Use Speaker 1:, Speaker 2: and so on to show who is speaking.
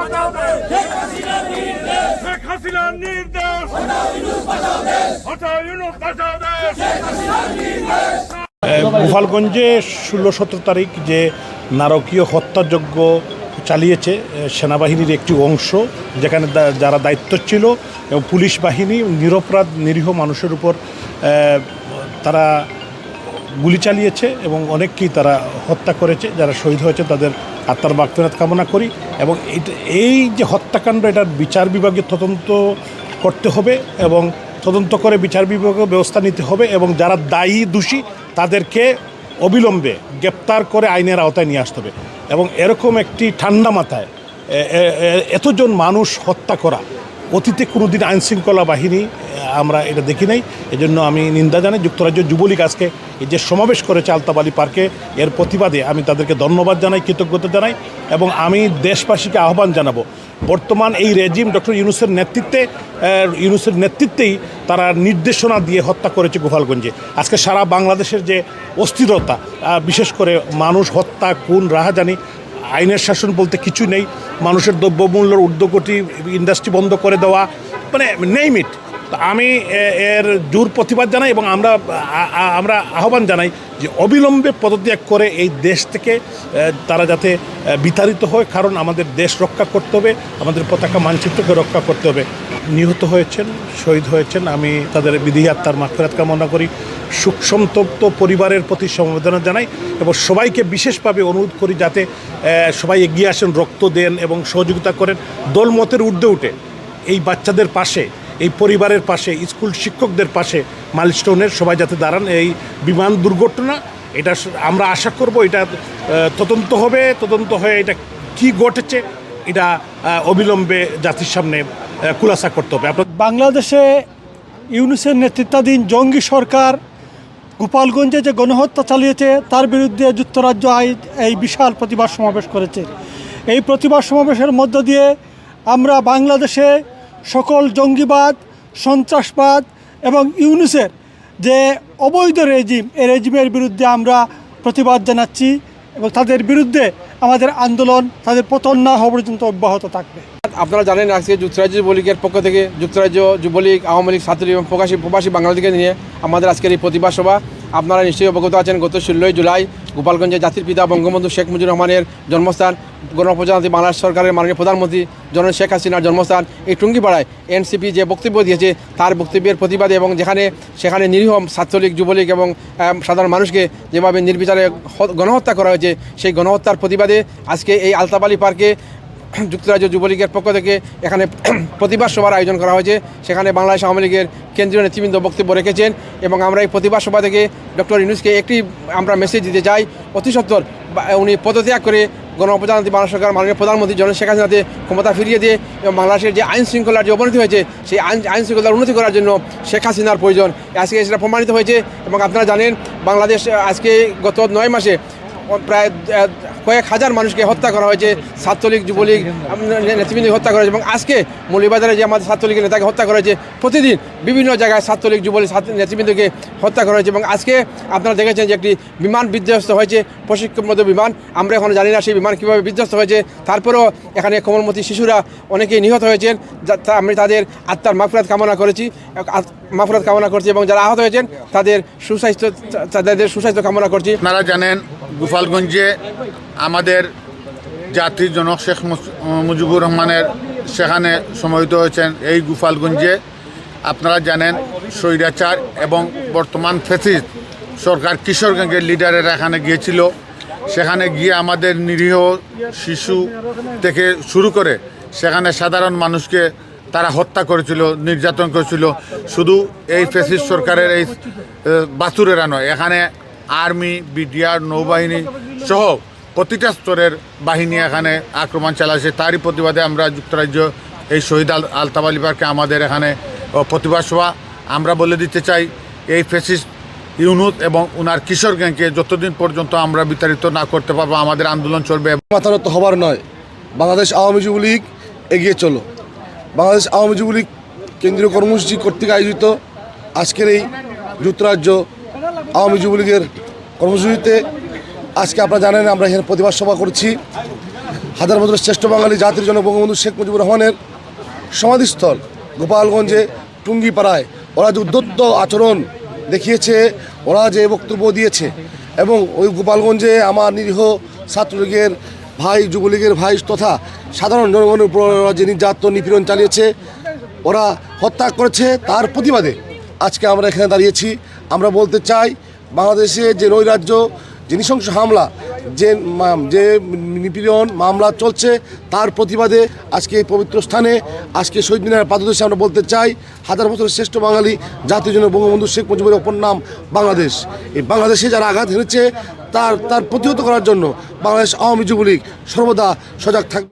Speaker 1: শেখ হাসিনার নির্দেশ।
Speaker 2: গোপালগঞ্জে ষোলো সতেরো তারিখ যে নারকীয় হত্যাযজ্ঞ চালিয়েছে সেনাবাহিনীর একটি অংশ যেখানে যারা দায়িত্ব ছিল এবং পুলিশ বাহিনী নিরপরাধ নিরীহ মানুষের উপর তারা গুলি চালিয়েছে এবং অনেককেই তারা হত্যা করেছে যারা শহীদ হয়েছে তাদের আত্মার বাগফেরাত কামনা করি এবং এই যে হত্যাকাণ্ড, এটার বিচার বিভাগে তদন্ত করতে হবে এবং তদন্ত করে বিচার বিভাগে ব্যবস্থা নিতে হবে এবং যারা দায়ী দোষী, তাদেরকে অবিলম্বে গ্রেপ্তার করে আইনের আওতায় নিয়ে আসতে হবে। এবং এরকম একটি ঠান্ডা মাথায় এতজন মানুষ হত্যা করা অতীতে কোনোদিন আইনশৃঙ্খলা বাহিনী আমরা এটা দেখি নাই। এজন্য আমি নিন্দা জানাই। যুক্তরাজ্য যুবলীগ আজকে এই যে সমাবেশ করেছে আলতাবালি পার্কে, এর প্রতিবাদে আমি তাদেরকে ধন্যবাদ জানাই, কৃতজ্ঞতা জানাই এবং আমি দেশবাসীকে আহ্বান জানাব। বর্তমান এই রেজিম ডক্টর ইউনুসের নেতৃত্বে ইউনুসের নেতৃত্বেই তারা নির্দেশনা দিয়ে হত্যা করেছে গোপালগঞ্জে। আজকে সারা বাংলাদেশের যে অস্থিরতা বিশেষ করে মানুষ হত্যা, খুন, রাহাজানি আইনের শাসন বলতে কিছু নেই। মানুষের দ্রব্যমূল্যের ঊর্ধ্বগতি ইন্ডাস্ট্রি বন্ধ করে দেওয়া মানে নেই মিট আমি এর জোর প্রতিবাদ জানাই এবং আমরা আমরা আহ্বান জানাই যে অবিলম্বে পদত্যাগ করে এই দেশ থেকে তারা যাতে বিতাড়িত হয়। কারণ আমাদের দেশ রক্ষা করতে হবে, আমাদের পতাকা মানচিত্রকে রক্ষা করতে হবে। নিহত হয়েছেন, শহীদ হয়েছেন। আমি তাদের বিধি আত্মার মাফেরাত কামনা করি। সুখ সন্তপ্ত পরিবারের প্রতি সমবেদনা জানাই এবং সবাইকে বিশেষভাবে অনুরোধ করি যাতে সবাই এগিয়ে আসেন, রক্ত দেন এবং সহযোগিতা করেন। দলমতের ঊর্ধ্বে উঠে এই বাচ্চাদের পাশে, এই পরিবারের পাশে, স্কুল শিক্ষকদের পাশে মাইলস্টোনের সবাই যাতে দাঁড়ান, এই বিমান দুর্ঘটনা, এটা আমরা আশা করব এটা তদন্ত হবে, তদন্ত হয়ে এটা কি ঘটেছে, এটা অবিলম্বে জাতির সামনে খুলাসা করতে হবে।
Speaker 3: বাংলাদেশে ইউনুসের নেতৃত্বাধীন জঙ্গি সরকার গোপালগঞ্জে যে গণহত্যা চালিয়েছে, তার বিরুদ্ধে যুক্তরাজ্য এই বিশাল প্রতিবাদ সমাবেশ করেছে। এই প্রতিবাদ সমাবেশের মধ্য দিয়ে আমরা বাংলাদেশে সকল জঙ্গিবাদ, সন্ত্রাসবাদ এবং ইউনুসের যে অবৈধ রেজিম, এই রেজিমের বিরুদ্ধে আমরা প্রতিবাদ জানাচ্ছি এবং তাদের বিরুদ্ধে আমাদের আন্দোলন, তাদের পতন না হওয়া পর্যন্ত অব্যাহত থাকবে।
Speaker 4: আপনারা জানেন আজকে যুক্তরাজ্য যুবলীগের পক্ষ থেকে যুক্তরাজ্য যুবলীগ, আওয়ামী লীগ ছাত্রী এবং প্রকাশী প্রবাসী বাংলাদেশকে নিয়ে আমাদের আজকের এই প্রতিবাদ সভা। আপনারা নিশ্চয়ই অবগত আছেন, গত ষোলোই জুলাই গোপালগঞ্জে জাতির পিতা বঙ্গবন্ধু শেখ মুজিবুর রহমানের জন্মস্থান, গণপ্রজাতন্ত্রী বাংলাদেশ সরকারের মাননীয় প্রধানমন্ত্রী জননেত্রী শেখ হাসিনার জন্মস্থান এই টুঙ্গিপাড়ায়। এনসিপি যে বক্তব্য দিয়েছে, তার বক্তব্যের প্রতিবাদে এবং যেখানে সেখানে নিরীহ ছাত্রলীগ, যুবলীগ এবং সাধারণ মানুষকে যেভাবে নির্বিচারে গণহত্যা করা হয়েছে, সেই গণহত্যার প্রতিবাদে আজকে এই আলতাবালি পার্কে যুক্তরাজ্য যুবলীগের পক্ষ থেকে এখানে প্রতিবাদ সভার আয়োজন করা হয়েছে। সেখানে বাংলাদেশ আওয়ামী লীগের কেন্দ্রীয় নেতৃবৃন্দ বক্তব্য রেখেছেন এবং আমরা এই প্রতিবাদ সভা থেকে ডক্টর ইউনুসকে একটি আমরা মেসেজ দিতে চাই। অতি সত্বর, বা- উনি পদত্যাগ করে গণপ্রজাতন্ত্রী বাংলা সরকার মাননীয় প্রধানমন্ত্রী জন শেখ হাসিনাতে ক্ষমতা ফিরিয়ে দিয়ে এবং বাংলাদেশের যে আইন শৃঙ্খলার যে অবনতি হয়েছে, সেই আইন আইন শৃঙ্খলার উন্নতি করার জন্য শেখ হাসিনার প্রয়োজন। আজকে সেটা প্রমাণিত হয়েছে এবং আপনারা জানেন, বাংলাদেশ, আজকে গত নয় মাসে প্রায় কয়েক হাজার মানুষকে হত্যা করা হয়েছে, ছাত্রলীগ, যুবলীগ নেতৃবৃন্দ হত্যা করা হয়েছে। এবং আজকে মৌলিবাজারে যে আমাদের ছাত্রলীগের নেতাকে হত্যা করা হয়েছে, প্রতিদিন বিভিন্ন জায়গায় ছাত্রলীগ, যুবলীগ নেতৃবৃন্দকে হত্যা করা হয়েছে। এবং আজকে আপনারা দেখেছেন যে একটি বিমান বিধ্বস্ত হয়েছে প্রশিক্ষণমত বিমান। আমরা এখন জানি না সেই বিমান কীভাবে বিধ্বস্ত হয়েছে। তারপরেও এখানে কোমলমতি শিশুরা অনেকেই নিহত হয়েছেন। আমি তাদের আত্মার মাফরাত কামনা করেছি মাফরাত কামনা করছি। এবং যারা আহত হয়েছেন, তাদের সুস্বাস্থ্য তাদের সুস্বাস্থ্য কামনা করছি।
Speaker 5: আপনারা জানেন গোপালগঞ্জে আমাদের জাতির জনক শেখ মুজিবুর রহমানের সেখানে সমাহিত হয়েছেন এই গোপালগঞ্জে। আপনারা জানেন স্বৈরাচার এবং বর্তমান ফেসিস সরকার কিশোর গ্যাংয়ের লিডারেরা এখানে গিয়েছিল। সেখানে গিয়ে আমাদের নিরীহ শিশু থেকে শুরু করে সেখানে সাধারণ মানুষকে তারা হত্যা করেছিল নির্যাতন করেছিল। শুধু এই ফেসিস সরকারের এই আহ, বাছুরেরা নয় এখানে আর্মি, বিডিআর, নৌবাহিনী সহ প্রতিটা স্তরের বাহিনী এখানে আক্রমণ চালাচ্ছে। তারই প্রতিবাদে আমরা যুক্তরাজ্য এই শহীদ আল আলতাবালি পার্কে আমাদের এখানে প্রতিবাদ সভা। আমরা বলে দিতে চাই, এই ফেসিস ইউনুস এবং উনার কিশোর গ্যাংকে যতদিন পর্যন্ত আমরা বিতাড়িত না করতে পারব, আমাদের আন্দোলন চলবে
Speaker 6: মাথানত হবার নয়। বাংলাদেশ আওয়ামী যুবলীগ এগিয়ে চলো। বাংলাদেশ আওয়ামী যুবলীগ কেন্দ্রীয় কর্মসূচি কর্তৃক আয়োজিত আজকের এই যুক্তরাজ্য আওয়ামী যুবলীগের কর্মসূচিতে আজকে আপনারা জানেন, আমরা এখানে প্রতিবাদ সভা করছি। হাজার বছরের শ্রেষ্ঠ বাঙালি জাতির জনক বঙ্গবন্ধু শেখ মুজিবুর রহমানের সমাধিস্থল গোপালগঞ্জে টুঙ্গিপাড়ায় ওরা যে উদ্যত্ত আচরণ দেখিয়েছে, ওরা যে বক্তব্য দিয়েছে এবং ওই গোপালগঞ্জে আমার নিরীহ ছাত্রলীগের ভাই, যুবলীগের ভাই তথা সাধারণ জনগণের উপর ওরা যে নির্যাতন, নিপীড়ন চালিয়েছে, ওরা হত্যা করেছে, তার প্রতিবাদে আজকে আমরা এখানে দাঁড়িয়েছি। আমরা বলতে চাই বাংলাদেশে যে নৈরাজ্য, যে নৃশংস হামলা, যে যে নিপীড়ন মামলা চলছে, তার প্রতিবাদে আজকে এই পবিত্র স্থানে, আজকে শহীদ মিনার পাদদেশে আমরা বলতে চাই, হাজার বছরের শ্রেষ্ঠ বাঙালি জাতির জন্য বঙ্গবন্ধু শেখ মুজিবের অপর নাম বাংলাদেশ। এই বাংলাদেশে যারা আঘাত হেনেছে, তার তার প্রতিহত করার জন্য বাংলাদেশ আওয়ামী যুবলীগ সর্বদা সজাগ থাকবে